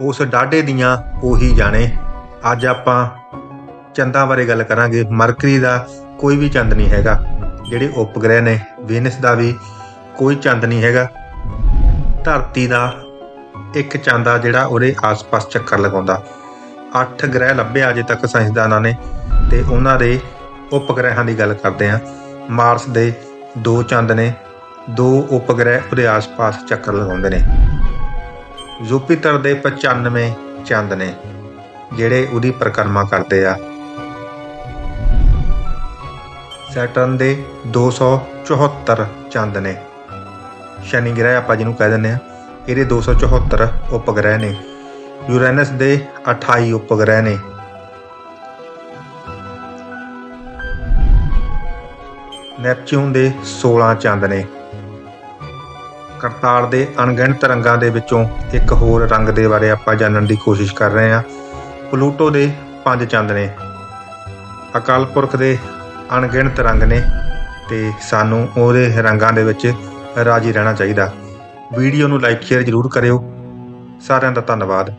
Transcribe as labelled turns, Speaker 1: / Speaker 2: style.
Speaker 1: ਉਸ ਡਾਢੇ ਦੀਆਂ ਉਹੀ ਜਾਣੇ। ਅੱਜ ਆਪਾਂ ਚੰਦਾਂ ਬਾਰੇ ਗੱਲ ਕਰਾਂਗੇ। ਮਰਕਰੀ ਦਾ ਕੋਈ ਵੀ ਚੰਦ ਨਹੀਂ ਹੈਗਾ। ਜਿਹੜੇ ਉਪਗ੍ਰਹਿ ਨੇ, ਵੀਨਸ ਦਾ ਵੀ ਕੋਈ ਚੰਦ ਨਹੀਂ ਹੈਗਾ। ਧਰਤੀ ਦਾ ਇੱਕ ਚੰਦ ਆ ਜਿਹੜਾ ਉਹਦੇ ਆਸ-ਪਾਸ ਚੱਕਰ ਲਗਾਉਂਦਾ। ਅੱਠ ਗ੍ਰਹਿ ਲੱਭੇ ਅਜੇ ਤੱਕ ਸਾਇੰਸਦਾਨਾਂ ਨੇ ਤੇ ਉਹਨਾਂ ਦੇ ਉਪਗ੍ਰਹਿਾਂ ਦੀ ਗੱਲ ਕਰਦੇ ਆ ਮਾਰਸ ਦੇ ਦੋ ਚੰਦ ਨੇ, ਦੋ ਉਪਗ੍ਰਹਿ ਉਹਦੇ ਆਸ-ਪਾਸ ਚੱਕਰ ਲਗਾਉਂਦੇ ਨੇ। ਜੁਪੀਟਰ ਦੇ 95 ਚੰਦ ਨੇ, ਜਿਹੜੇ ਉਹਦੀ ਪਰਿਕਰਮਾ ਕਰਦੇ ਆ। ਸੈਟਰਨ ਦੇ 274 ਚੰਦ ਨੇ। ਸ਼ਨੀ ਗ੍ਰਹਿ ਆਪਾਂ ਜਿਹਨੂੰ ਕਹਿ ਦਿੰਦੇ ਆ, ਇਹਦੇ 274 ਉਪਗ੍ਰਹਿ ਨੇ। ਯੂਰੇਨਸ ਦੇ 28 ਉਪਗ੍ਰਹਿ ਨੇ। ਨੈਪਚੂਨ ਦੇ 16 ਚੰਦ ਨੇ। ਕਰਤਾਰ ਦੇ ਅਣਗਿਣਤ ਰੰਗਾਂ ਦੇ ਵਿੱਚੋਂ ਇੱਕ ਹੋਰ ਰੰਗ ਦੇ ਬਾਰੇ ਆਪਾਂ ਜਾਣਨ ਦੀ ਕੋਸ਼ਿਸ਼ ਕਰ ਰਹੇ ਹਾਂ। ਪਲੂਟੋ ਦੇ ਪੰਜ ਚੰਦ ਨੇ। ਅਕਾਲ ਪੁਰਖ ਦੇ ਅਣਗਿਣਤ ਰੰਗ ਨੇ ਤੇ ਸਾਨੂੰ ਉਹਦੇ ਰੰਗਾਂ ਦੇ ਵਿੱਚ ਰਾਜੀ ਰਹਿਣਾ ਚਾਹੀਦਾ। ਵੀਡੀਓ ਨੂੰ ਲਾਈਕ, ਸ਼ੇਅਰ ਜ਼ਰੂਰ ਕਰਿਓ। ਸਾਰਿਆਂ ਦਾ ਧੰਨਵਾਦ।